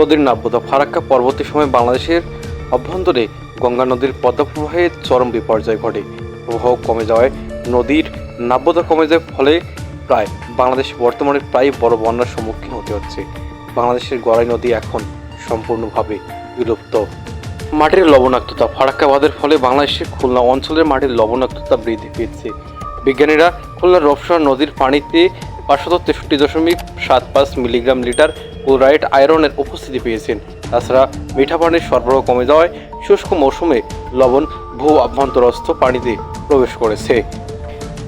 নদীর নাব্যতা ফারাক্কা পরবর্তী সময়ে বাংলাদেশের অভ্যন্তরে গঙ্গা নদীর পদ্মা প্রবাহে চরম বিপর্যয় ঘটে। প্রবাহ কমে যাওয়ায় নদীর নাব্যতা কমে যাওয়ার ফলে প্রায় বাংলাদেশ বর্তমানে প্রায় বড় বন্যার সম্মুখীন হতে হচ্ছে। বাংলাদেশের গড়াই নদী এখন সম্পূর্ণভাবে বিলুপ্ত। মাটির লবণাক্ততা ফারাক্কা বাঁধের ফলে বাংলাদেশের খুলনা অঞ্চলের মাটির লবণাক্ততা বৃদ্ধি পেয়েছে। বিজ্ঞানীরা খুলনার রফসর নদীর পানিতে পাঁচশত তেষট্টি দশমিক সাত পাঁচ মিলিগ্রাম লিটার ক্লোরাইড আয়রনের উপস্থিতি পেয়েছেন। তাছাড়া মিঠা পানির সরবরাহ কমে যাওয়ায় শুষ্ক মৌসুমে লবণ, ভূ আভ্যন্তরস্থ পানিতে প্রবেশ করেছে।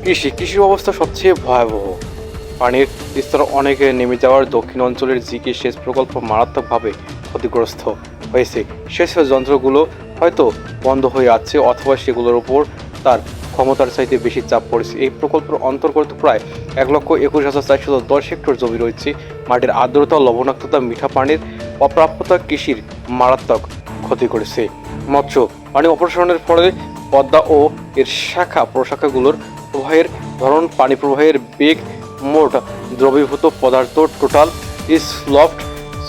কৃষি কৃষি অবস্থা সবচেয়ে ভয়াবহ। পানির স্তর অনেক নেমে যাওয়ার দক্ষিণ অঞ্চলের জিকে সেচ প্রকল্প মারাত্মকভাবে ক্ষতিগ্রস্ত হয়েছে। সেচ যন্ত্রগুলো হয়তো বন্ধ হয়ে আছে অথবা সেগুলোর উপর তার ক্ষমতার চাইতে বেশি চাপ পড়েছে। এই প্রকল্পের অন্তর্গত প্রায় এক লক্ষ একুশ হাজার চারশো দশ হেক্টর জমি রয়েছে। মাটির আর্দ্রতা, লবণাক্ততা, মিঠা পানির অপ্রাপ্যতা কৃষির মারাত্মক ক্ষতি করেছে। মৎস্য, পানি অপসারণের ফলে পদ্মা ও এর শাখা প্রশাখাগুলোর প্রবাহের ধরন, পানি প্রবাহের বেগ মোট দ্রবীভূত পদার্থ টোটাল স্লফট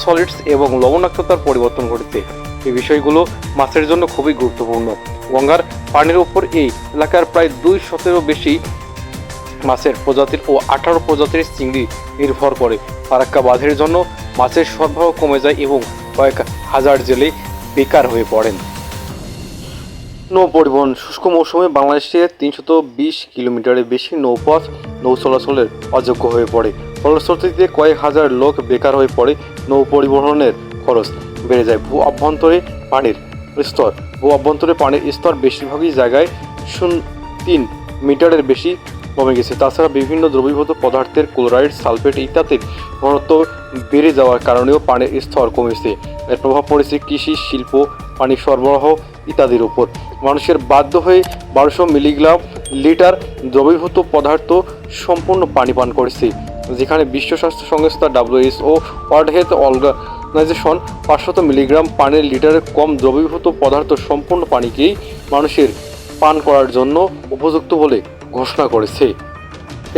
সলিডস এবং লবণাক্ততার পরিবর্তন ঘটেছে। এই বিষয়গুলো মাছের জন্য খুবই গুরুত্বপূর্ণ। গঙ্গার পানির উপর এই এলাকার প্রায় দুই শতেরও বেশি মাছের প্রজাতির ও আঠারো প্রজাতির চিংড়ি নির্ভর করে। ফারাক্কা বাঁধের জন্য মাছের সরবরাহ কমে যায় এবং কয়েক হাজার জেলে বেকার হয়ে পড়েন। নৌ পরিবহন শুষ্ক মৌসুমে বাংলাদেশে তিনশত বিশ কিলোমিটারের বেশি নৌপথ নৌ চলাচলের অযোগ্য হয়ে পড়ে। ফলশ্রুতিতে কয়েক হাজার লোক বেকার হয়ে পড়ে নৌ পরিবহনের খরচ। বেড়ে যায়। ভূ অভ্যন্তরে পানির স্তর। ভূ অভ্যন্তরে পানির স্তর বেশিরভাগই জায়গায় শূন্য তিন মিটারের বেশি কমে গেছে। তাছাড়া বিভিন্ন দ্রবীভূত পদার্থের ক্লোরাইড, সালফেট ইত্যাদির ঘনত্ব বেড়ে যাওয়ার কারণেও পানির স্তর কমেছে। এর প্রভাব পড়েছে কৃষি, শিল্প, পানি সরবরাহ ইত্যাদির উপর। মানুষের বাধ্য হয়ে বারোশো মিলিগ্রাম লিটার দ্রবীভূত পদার্থ সম্পূর্ণ পানি পান করেছে, যেখানে বিশ্ব স্বাস্থ্য সংস্থা ডাব্লিউএসও ওয়ার্ল্ড হেলথ অর্গানাইজেশন পাঁচশত মিলিগ্রাম পানির লিটারের কম দ্রবীভূত পদার্থ সম্পূর্ণ পানিকেই মানুষের পান করার জন্য উপযুক্ত বলে ঘোষণা করেছে।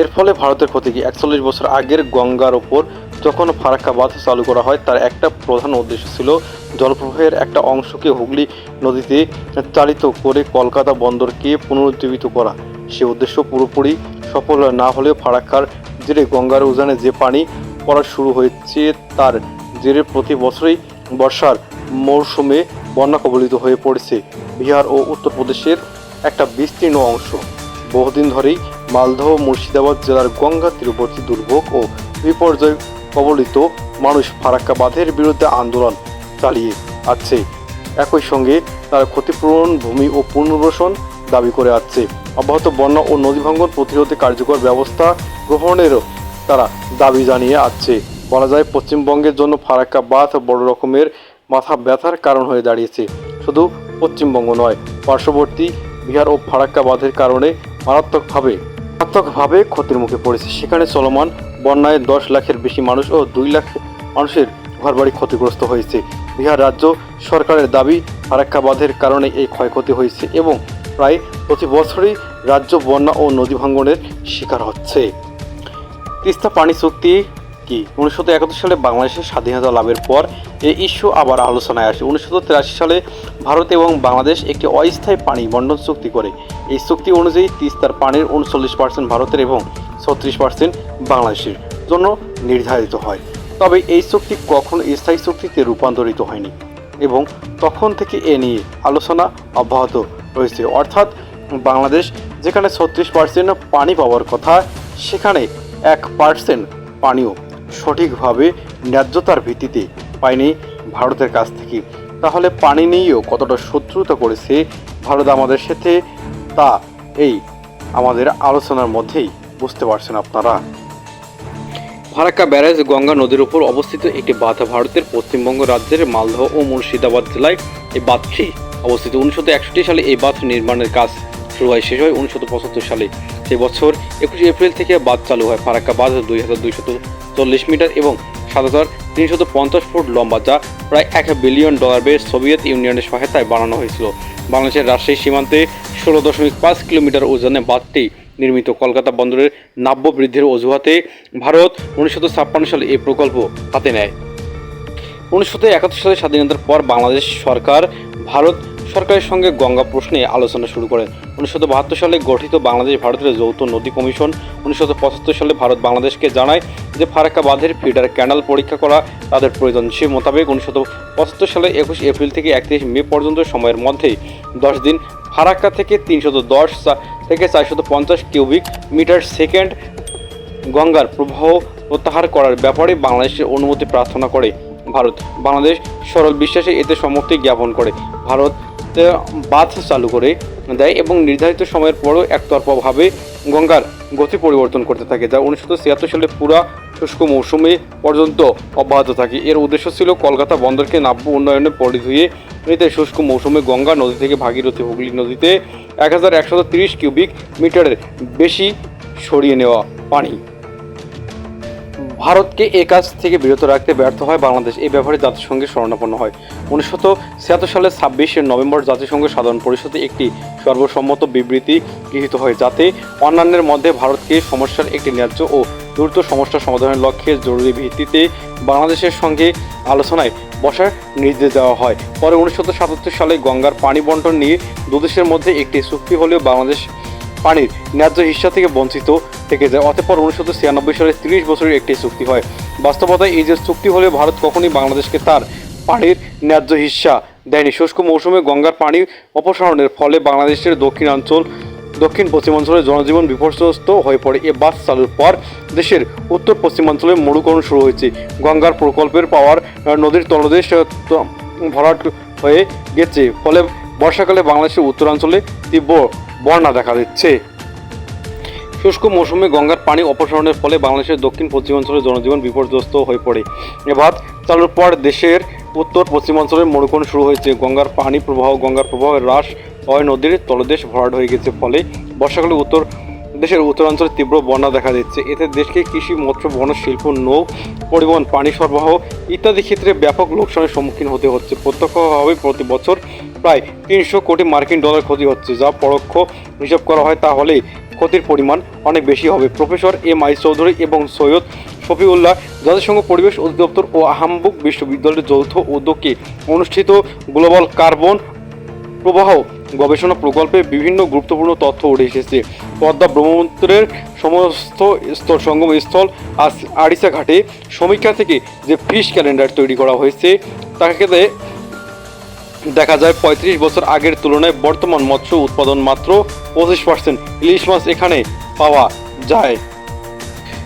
এর ফলে ভারতের ক্ষতি কি একচল্লিশ বছর আগের গঙ্গার ওপর যখন ফারাক্কা বাঁধ চালু করা হয়, তার একটা প্রধান উদ্দেশ্য ছিল জলপ্রবাহের একটা অংশকে হুগলি নদীতে চালিত করে কলকাতা বন্দরকে পুনরুজ্জীবিত করা। সে উদ্দেশ্য পুরোপুরি সফল না হলেও ফারাক্কার জেরে গঙ্গার উজানে যে পানি পড়া শুরু হয়েছে, তার জেরে প্রতি বছরই বর্ষার মৌসুমে বন্যা কবলিত হয়ে পড়েছে। বিহার ও উত্তরপ্রদেশের একটা বিস্তীর্ণ অংশ। বহুদিন ধরেই মালদহ, মুর্শিদাবাদ জেলার গঙ্গা তীরবর্তী দুর্ভোগ ও বিপর্যয় কবলিত মানুষ ফারাক্কা বাঁধের বিরুদ্ধে আন্দোলন চালিয়ে আছে একই সঙ্গে তারা ক্ষতিপূরণ, ভূমি ও পুনর্বাসন দাবি করে আসছে অব্যাহত বন্যা ও নদী ভাঙ্গন প্রতিরোধে কার্যকর ব্যবস্থা গ্রহণেরও তারা দাবি জানিয়ে আসছে বলা যায় পশ্চিমবঙ্গের জন্য ফারাক্কা বাঁধ বড় রকমের মাথা ব্যথার কারণ হয়ে দাঁড়িয়েছে। শুধু পশ্চিমবঙ্গ নয়, পার্শ্ববর্তী বিহার ও ফারাক্কা বাঁধের কারণে মারাত্মকভাবে মারাত্মকভাবে ক্ষতির মুখে পড়েছে। সেখানে চলমান বন্যায় দশ লাখের বেশি মানুষ ও দুই লাখ মানুষের ঘরবাড়ি ক্ষতিগ্রস্ত হয়েছে। বিহার রাজ্য সরকারের দাবি ফারাক্কা বাঁধের কারণে এই ক্ষয়ক্ষতি হয়েছে এবং প্রায় প্রতি বছরই রাজ্য বন্যা ও নদী ভাঙ্গনের শিকার হচ্ছে। তিস্তা পানি চুক্তি কি? উনিশশো একাত্তর সালে বাংলাদেশের স্বাধীনতা লাভের পর এই ইস্যু আবার আলোচনায় আসে। উনিশশো তিরাশি সালে ভারত এবং বাংলাদেশ একটি অস্থায়ী পানি বন্টন চুক্তি করে। এই চুক্তি অনুযায়ী তিস্তার পানির উনচল্লিশ পার্সেন্ট ভারতের এবং ছত্রিশ পার্সেন্ট বাংলাদেশের জন্য নির্ধারিত হয়। তবে এই চুক্তি কখনো স্থায়ী চুক্তিতে রূপান্তরিত হয়নি এবং তখন থেকে এ নিয়ে আলোচনা অব্যাহত রয়েছে। অর্থাৎ বাংলাদেশ যেখানে ছত্রিশ পার্সেন্ট পানি পাওয়ার কথা, সেখানে এক পার্সেন্ট পানিও সঠিকভাবে ন্যায্যতার ভিত্তিতে পায়নি ভারতের কাছ থেকে। তাহলে পানি নিয়েও কতটা শত্রুতা করেছে ভারত আমাদের সাথে, তা এই আমাদের আলোচনার মধ্যেই বুঝতে পারছেন আপনারা। ফারাক্কা ব্যারেজ গঙ্গা নদীর উপর অবস্থিত একটি বাঁধ ভারতের পশ্চিমবঙ্গ রাজ্যের মালদহ ও মুর্শিদাবাদ জেলায়। এই বাঁধটি অবস্থিত উনিশশো একষট্টি সালে এই বাঁধ নির্মাণের কাজ শুরু হয়, শেষ হয় উনিশশো পঁচাত্তর সালে। সেই বছর একুশে এপ্রিল থেকে বাঁধ চালু হয়। ফারাক্কা বাঁধ দুই হাজার দুইশত চল্লিশ মিটার এবং সাত হাজার তিনশত পঞ্চাশ ফুট লম্বা, যা প্রায় এক বিলিয়ন ডলার বেশ সোভিয়েত ইউনিয়নের সহায়তায় বানানো হয়েছিল। বাংলাদেশের রাজশাহী সীমান্তে ষোলো দশমিক পাঁচ কিলোমিটার ওজনে বাঁধটি নির্মিত। কলকাতা বন্দরের নাব্য বৃদ্ধির অজুহাতে ভারত উনিশশো ছাপ্পান্ন সালে এই প্রকল্প হাতে নেয়। উনিশশো একাত্তর সালে স্বাধীনতার পর বাংলাদেশ সরকার ভারত সরকারের সঙ্গে গঙ্গা প্রশ্নে আলোচনা শুরু করেন। উনিশশো বাহাত্তর সালে গঠিত বাংলাদেশ ভারতের যৌথ নদী কমিশন। উনিশশো পঁচাত্তর সালে ভারত বাংলাদেশকে জানায় যে ফারাক্কা বাঁধের ফিডার ক্যানাল পরীক্ষা করা তাদের প্রয়োজন সে মোতাবেক উনিশশো পঁচাত্তর সালে একুশ এপ্রিল থেকে একত্রিশ মে পর্যন্ত সময়ের মধ্যেই দশ দিন ফারাক্কা থেকে তিনশত দশ থেকে চারশত পঞ্চাশ কিউবিক মিটার সেকেন্ড গঙ্গার প্রবাহ প্রত্যাহার করার ব্যাপারে বাংলাদেশের অনুমতি প্রার্থনা করে ভারত। বাংলাদেশ সরল বিশ্বাসে এতে সম্মতি জ্ঞাপন করে। ভারত বাঁধ চালু করে দেয় এবং নির্ধারিত সময়ের পরও একতরফাভাবে গঙ্গার গতি পরিবর্তন করতে থাকে, যা উনিশশো ছিয়াত্তর সালে পুরা শুষ্ক মৌসুমে পর্যন্ত অব্যাহত থাকে। এর উদ্দেশ্য ছিল কলকাতা বন্দরকে নাব্য উন্নয়নে পরিধুয়ে নিতে শুষ্ক মৌসুমে গঙ্গা নদী থেকে ভাগীরথী হুগলি নদীতে এক হাজার একশত তিরিশ কিউবিক মিটারের বেশি সরিয়ে নেওয়া পানি। ভারতকে এ কাজ থেকে বিরত রাখতে ব্যর্থ হয় বাংলাদেশ। এই ব্যাপারে জাতিসংঘে শরণাপন্ন হয়। উনিশশো ছিয়াত্তর সালের ছাব্বিশে নভেম্বর জাতিসংঘ সাধারণ পরিষদে একটি সর্বসম্মত বিবৃতি গৃহীত হয়, যাতে অন্যান্যের মধ্যে ভারতকে সমস্যার একটি ন্যায্য ও দ্রুত সমস্যা সমাধানের লক্ষ্যে জরুরি ভিত্তিতে বাংলাদেশের সঙ্গে আলোচনায় বসার নির্দেশ দেওয়া হয়। পরে উনিশশো সাতাত্তর সালে গঙ্গার পানি বন্টন নিয়ে দুদেশের মধ্যে একটি চুক্তি হলেও বাংলাদেশ পানির ন্যায্য হিস্সা থেকে বঞ্চিত থেকে যায়। অতঃপর উনিশশো ছিয়ানব্বই সালে তিরিশ বছরের একটি চুক্তি হয়। বাস্তবতায় এই যে চুক্তি হলে ভারত কখনই বাংলাদেশকে তার পানির ন্যায্য হিস্সা দেয়নি। শুষ্ক মৌসুমে গঙ্গার পানি অপসারণের ফলে বাংলাদেশের দক্ষিণাঞ্চল, দক্ষিণ পশ্চিমাঞ্চলের জনজীবন বিপর্যস্ত হয়ে পড়ে। এ বাস চালুর পর দেশের উত্তর পশ্চিমাঞ্চলে মরুকরণ শুরু হয়েছে। গঙ্গার প্রকল্পের পাওয়ার নদীর তলদেশ ভরাট হয়ে গেছে। ফলে বর্ষাকালে বাংলাদেশের উত্তরাঞ্চলে তীব্র বন্যা দেখা দিচ্ছে। শুষ্ক মৌসুমে গঙ্গার পানি অপসারণের ফলে বাংলাদেশের দক্ষিণ পশ্চিমাঞ্চলের জনজীবন বিপর্যস্ত হয়ে পড়ে। এবার চালুর পর দেশের উত্তর পশ্চিমাঞ্চলের মরুকরণ শুরু হয়েছে। গঙ্গার পানি প্রবাহ, গঙ্গার প্রবাহ হ্রাস হয় নদীর তলদেশ ভরাট হয়ে গেছে ফলে বর্ষাকালে উত্তর দেশের উত্তরাঞ্চলে তীব্র বন্যা দেখা দিচ্ছে। এতে দেশকে কৃষি, মৎস্য, বন, শিল্প, নৌ, পরিবহন, পানি সরবরাহ ইত্যাদি ক্ষেত্রে ব্যাপক লোকসানের সম্মুখীন হতে হচ্ছে। প্রত্যক্ষভাবে প্রতি বছর প্রায় তিনশো কোটি মার্কিন ডলার ক্ষতি হচ্ছে, যা পরোক্ষ হিসাব করা হয় তাহলে ক্ষতির পরিমাণ অনেক বেশি হবে। প্রফেসর এম আই চৌধুরী এবং সৈয়দ শফিউল্লাহ জাতিসংঘ পরিবেশ অধিদপ্তর ও হামবুক বিশ্ববিদ্যালয়ের যৌথ উদ্যোগে অনুষ্ঠিত গ্লোবাল কার্বন প্রবাহ গবেষণা প্রকল্পে বিভিন্ন গুরুত্বপূর্ণ তথ্য উঠে এসেছে। পদ্মা ব্রহ্মপুত্রের সমস্ত স্থল সঙ্গম স্থল আড়িসা ঘাটে সমীক্ষা থেকে যে ফিশ ক্যালেন্ডার তৈরি করা হয়েছে, তাকে দেখা যায় পঁয়ত্রিশ বছর আগের তুলনায় বর্তমান মৎস্য উৎপাদন মাত্র পঁচিশ পার্সেন্ট। ইলিশ মাছ এখানে পাওয়া যায়।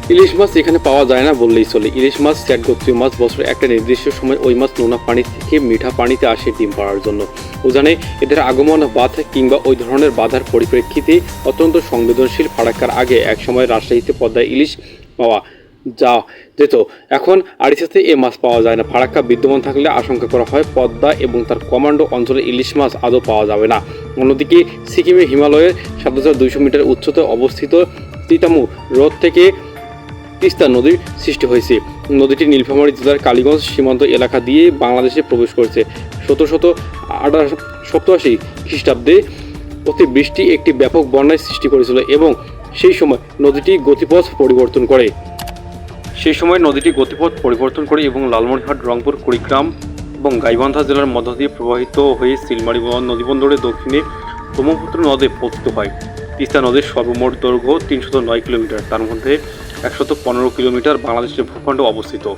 ইলিশ মাছ এখানে পাওয়া যায় না বললেই চলে। ইলিশ মাছ চ্যাট চ্যাটগোত্রীয় মাছ বছরের একটা নির্দিষ্ট সময় ওই মাছ নোনা পানি থেকে মিঠা পানিতে আসে ডিম পাড়ার জন্য। উজানে এদের আগমন বাধা কিংবা ওই ধরনের বাধার পরিপ্রেক্ষিতে অত্যন্ত সংবেদনশীল ফারাক্কার আগে একসময় রাজশাহীতে পদ্মায় ইলিশ পাওয়া যা। যেত এখন আড়িসাতে এ মাছ পাওয়া যায় না। ফারাক্কা বিদ্যমান থাকলে আশঙ্কা করা হয়, পদ্মা এবং তার কমান্ডো অঞ্চলে ইলিশ মাছ আদৌ পাওয়া যাবে না। অন্যদিকে সিকিমের হিমালয়ের সাত হাজার দুইশো মিটার উচ্চতায় অবস্থিত তিতামু হ্রদ থেকে তিস্তা নদীর সৃষ্টি হয়েছে। নদীটি নীলফামারী জেলার কালীগঞ্জ সীমান্ত এলাকা দিয়ে বাংলাদেশে প্রবেশ করেছে। শত শত আঠারো সপ্তাশি খ্রিস্টাব্দে অতি বৃষ্টি একটি ব্যাপক বন্যায় সৃষ্টি করেছিল এবং সেই সময় নদীটি গতিপথ পরিবর্তন করে। সেই সময় নদীটি গতিপথ পরিবর্তন করে এবং লালমনিরহাট, রংপুর, কুড়িগ্রাম এবং গাইবান্ধা জেলার মধ্য দিয়ে প্রবাহিত হয়ে সিলমারি বন- নদীবন্দরের দক্ষিণে ব্রহ্মপুত্র নদে পতিত হয়। তিস্তা নদীর সর্বমোট দৈর্ঘ্য তিনশত নয় কিলোমিটার। তার মধ্যে একশত পনেরো কিলোমিটার বাংলাদেশের ভূখণ্ড অবস্থিত।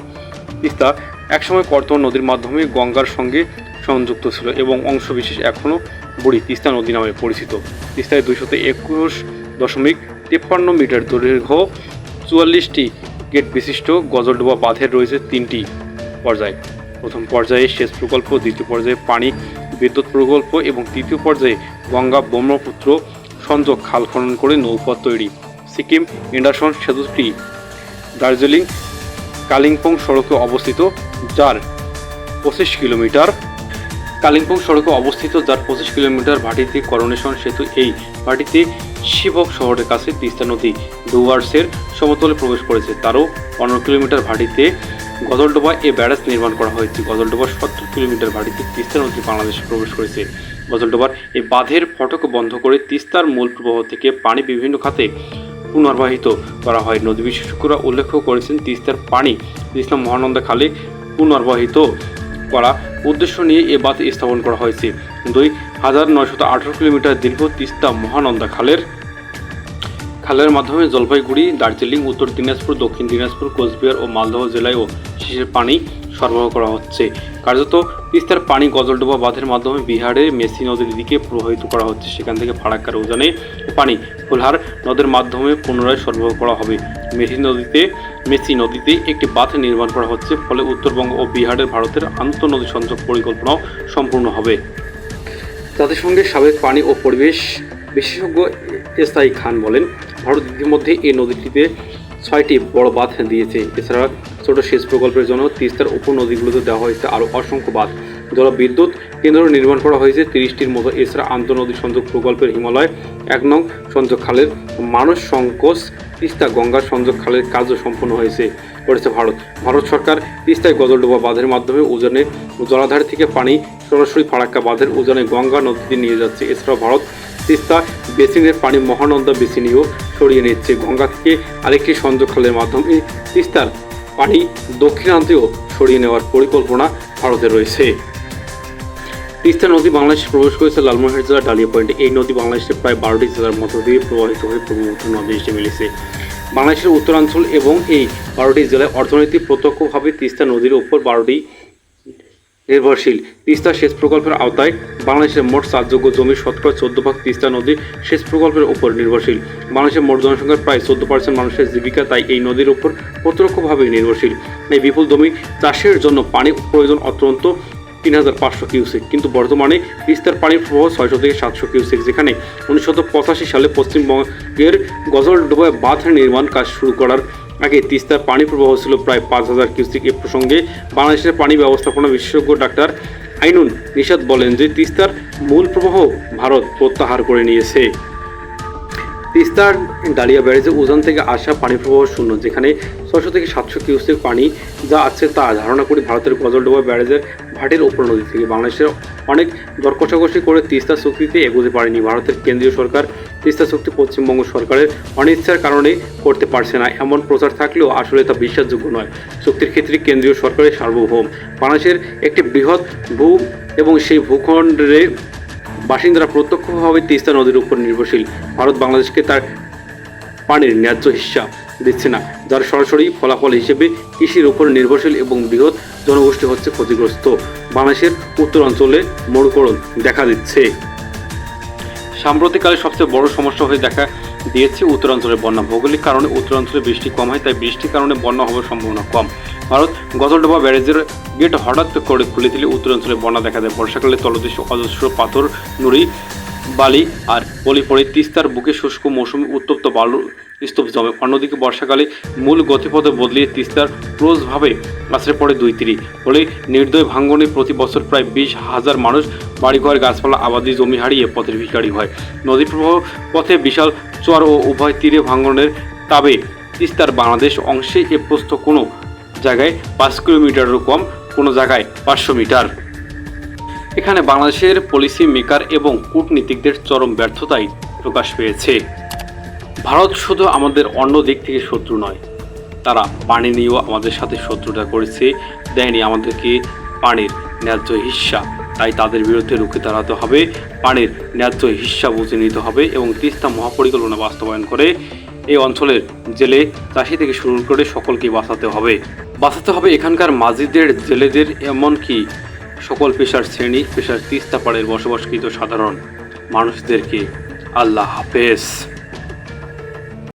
তিস্তা একসময় কর্তন নদীর মাধ্যমে গঙ্গার সঙ্গে সংযুক্ত ছিল এবং অংশবিশেষ এখনও বুড়ি তিস্তা নদী নামে পরিচিত। তিস্তায় দুইশত একুশ দশমিক তিপ্পান্ন মিটার দৈর্ঘ্য, চুয়াল্লিশটি গেট বিশিষ্ট গজলডোবা বাঁধের রয়েছে তিনটি পর্যায়। প্রথম পর্যায়ে সেচ প্রকল্প, দ্বিতীয় পর্যায়ে পানি, বিদ্যুৎ প্রকল্প এবং তৃতীয় পর্যায়ে গঙ্গা ব্রহ্মপুত্র সংযোগ খাল খনন করে নৌপথ তৈরি। সিকিম ইন্ডাকশন সেতুটি দার্জিলিং কালিম্পং সড়কে অবস্থিত, যার পঁচিশ কিলোমিটার কালিম্পং সড়কে অবস্থিত যার পঁচিশ কিলোমিটার ভাটিতে করোনেশন সেতু এই ভাটিতে শিবক শহরের কাছে তিস্তা নদী ডুয়ার্সের সমতলে প্রবেশ করেছে। তারও পনেরো কিলোমিটার ভাটিতে গজলডোবা এ ব্যারাজ নির্মাণ করা হয়েছে। গজলডোবার সত্তর কিলোমিটার ভাটিতে তিস্তা নদী বাংলাদেশে প্রবেশ করেছে। গজলডোবার এই বাঁধের ফটক বন্ধ করে তিস্তার মূল প্রবাহ থেকে পানি বিভিন্ন খাতে পুনর্বাহিত করা হয়। নদী বিশেষজ্ঞরা উল্লেখ করেছেন, তিস্তার পানি তিস্তা মহানন্দা খালে পুনর্বাহিত করা উদ্দেশ্য নিয়ে এ বাঁধ স্থাপন করা হয়েছে। দুই হাজার নয়শত আঠারো কিলোমিটার দীর্ঘ তিস্তা মহানন্দা খালের খালের মাধ্যমে জলপাইগুড়ি, দার্জিলিং, উত্তর দিনাজপুর, দক্ষিণ দিনাজপুর, কোচবিহার ও মালদহ জেলায়ও ও শিশের পানি সরবরাহ করা হচ্ছে। কার্যত তিস্তার পানি গজলডোবা বাঁধের মাধ্যমে বিহারে মেসি নদীর দিকে প্রবাহিত করা হচ্ছে। সেখান থেকে ফারাক্কার উজানে পানি ফুলহার নদের মাধ্যমে পুনরায় সরবরাহ করা হবে। মেসি নদীতে মেসি নদীতে একটি বাঁধ নির্মাণ করা হচ্ছে, ফলে উত্তরবঙ্গ ও বিহারের ভারতের আন্তঃনদী সংযোগ পরিকল্পনাও সম্পূর্ণ হবে। জাতিসংঘের সাবেক পানি ও পরিবেশ বিশেষজ্ঞ এসআই খান বলেন, ভারত ইতিমধ্যে এই নদীটিতে ছয়টি বড় বাঁধ দিয়েছে। এছাড়া ছোট সেচ প্রকল্পের জন্য তিস্তার উপনদীগুলোতে দেওয়া হয়েছে আরও অসংখ্য বাঁধ। জলবিদ্যুৎ কেন্দ্র নির্মাণ করা হয়েছে তিরিশটির মতো। এছাড়া আন্তঃনদী সংযোগ প্রকল্পের হিমালয়, এক নং সংযোগ খালের মানস সংকোচ, তিস্তা গঙ্গা সংযোগ খালের কাজও সম্পন্ন হয়েছে। করেছে ভারত। ভারত সরকার তিস্তায় গজলডোবা বাঁধের মাধ্যমে উজানে জলাধার থেকে পানি সরাসরি ফারাক্কা বাঁধের উজানে গঙ্গা নদীতে নিয়ে যাচ্ছে। এছাড়াও ভারত তিস্তা বেসিনের পানি মহানন্দা বেসিনেও সরিয়ে নিচ্ছে। গঙ্গা থেকে আরেকটি সংযোগ খালের মাধ্যমে তিস্তার পানি দক্ষিণান্তেও সরিয়ে নেওয়ার পরিকল্পনা ভারতে রয়েছে। তিস্তা নদী বাংলাদেশে প্রবেশ করেছে লালমোহর জেলার ডালিয়া পয়েন্টে। এই নদী বাংলাদেশের প্রায় বারোটি জেলার মধ্য দিয়ে প্রবাহিত হয়ে ব্রহ্মপুত্র নদী এসে মিলেছে। বাংলাদেশের উত্তরাঞ্চল এবং এই বারোটি জেলায় অর্থনীতি প্রত্যক্ষভাবে তিস্তা নদীর উপর বারোটি নির্ভরশীল। তিস্তা সেচ প্রকল্পের আওতায় বাংলাদেশের মোট চাষযোগ্য জমির শতকরা চোদ্দ ভাগ তিস্তা নদীর সেচ প্রকল্পের উপর নির্ভরশীল। বাংলাদেশের মোট জনসংখ্যার প্রায় চোদ্দ পার্সেন্ট মানুষের জীবিকা তাই এই নদীর উপর প্রত্যক্ষভাবে নির্ভরশীল। এই বিপুল জমি চাষের জন্য পানি প্রয়োজন অত্যন্ত তিন হাজার পাঁচশো কিউসেক। কিন্তু বর্তমানে তিস্তার পানির প্রবাহ ছয়শো থেকে সাতশো কিউসেক, যেখানে উনিশশো পঁচাশি সালে পশ্চিমবঙ্গের গজলডোবায় বাঁধ নির্মাণ কাজ শুরু করার আগে তিস্তার পানি প্রবাহ ছিল প্রায় পাঁচ হাজার কিউসেক এ প্রসঙ্গে বাংলাদেশের পানি ব্যবস্থাপনা বিশেষজ্ঞ ডাক্তার আইনুন নিষাদ বলেন যে তিস্তার মূল প্রবাহ ভারত প্রত্যাহার করে নিয়েছে। তিস্তার ডালিয়া ব্যারেজে উজান থেকে আসা পানি প্রবাহ শূন্য, যেখানে ছশো থেকে সাতশো কিউসেক পানি যা আছে তা ধারণা করি ভারতের গজলডোবা ব্যারেজের ভাটের ওপর নদী থেকে বাংলাদেশের অনেক দর কষাকষি করে তিস্তা চুক্তিতে এগোতে পারেনি ভারতের কেন্দ্রীয় সরকার। তিস্তা চুক্তি পশ্চিমবঙ্গ সরকারের অনিচ্ছার কারণে করতে পারছে না। এমন প্রচার থাকলেও আসলে তা বিশ্বাসযোগ্য নয়। চুক্তির ক্ষেত্রে কেন্দ্রীয় সরকারের সার্বভৌম। বাংলাদেশের একটি বৃহৎ ভূ এবং সেই ভূখণ্ডে বাসিন্দারা প্রত্যক্ষভাবে তিস্তা নদীর উপর নির্ভরশীল। ভারত বাংলাদেশকে তার পানির ন্যায্য হিস্সা দিচ্ছে না, যার সরাসরি ফলাফল হিসেবে কৃষির উপর নির্ভরশীল এবং বৃহৎ জনগোষ্ঠী হচ্ছে ক্ষতিগ্রস্ত। বাংলাদেশের উত্তরাঞ্চলে মরুকরণ দেখা দিচ্ছে। সাম্প্রতিককালে সবচেয়ে বড় সমস্যা হয়ে দেখা দিয়েছে উত্তরাঞ্চলের বন্যা। ভৌগোলিক কারণে উত্তরাঞ্চলে বৃষ্টি কম হয়, তাই বৃষ্টির কারণে বন্যা হওয়ার সম্ভাবনা কম। ভারত গজলডোবা ব্যারেজের গেট হঠাৎ করে খুলে দিলে উত্তরাঞ্চলে বন্যা দেখা দেয়। বর্ষাকালে তলদেশে অজস্র পাথর, নুড়ি বালি আর পলি পড়ে তিস্তার বুকে শুষ্ক মৌসুমে উত্তপ্ত বালু স্তূপ জমে। অন্যদিকে বর্ষাকালে মূল গতিপথে বদলিয়ে তিস্তার ক্লোজভাবে আছড়ে পড়ে দুই তীরি। ফলে নির্দয় ভাঙ্গনে প্রতি বছর প্রায় বিশ হাজার মানুষ বাড়িঘর, গাছপালা, আবাদি জমি হারিয়ে পথের ভিখারি হয়। নদী প্রবাহ পথে বিশাল চর ও উভয় তীরে ভাঙ্গনের তাবে তিস্তার বাংলাদেশ অংশে এ প্রস্থ কোনো জায়গায় পাঁচ কিলোমিটারেরও কম, কোনো জায়গায় পাঁচশো মিটার। এখানে বাংলাদেশের পলিসি মেকার এবং কূটনীতিকদের চরম ব্যর্থতাই প্রকাশ পেয়েছে। ভারত শুধু আমাদের অন্য দিক থেকে শত্রু নয়, তারা পানি নিয়েও আমাদের সাথে শত্রুতা করেছে, দেয়নি আমাদেরকে পানির ন্যায্য হিস্সা তাই তাদের বিরুদ্ধে রুখে দাঁড়াতে হবে, পানির ন্যায্য হিস্সা বুঝে নিতে হবে এবং তিস্তা মহাপরিকল্পনা বাস্তবায়ন করে এই অঞ্চলের জেলে চাষি থেকে শুরু করে সকলকে বাঁচাতে হবে। বাঁচাতে হবে এখানকার মাঝিদের, জেলেদের, এমনকি সকল পেশার শ্রেণি পেশার তিস্তা পাড়ের বসবাসকৃত সাধারণ মানুষদেরকে আল্লাহ হাফেজ।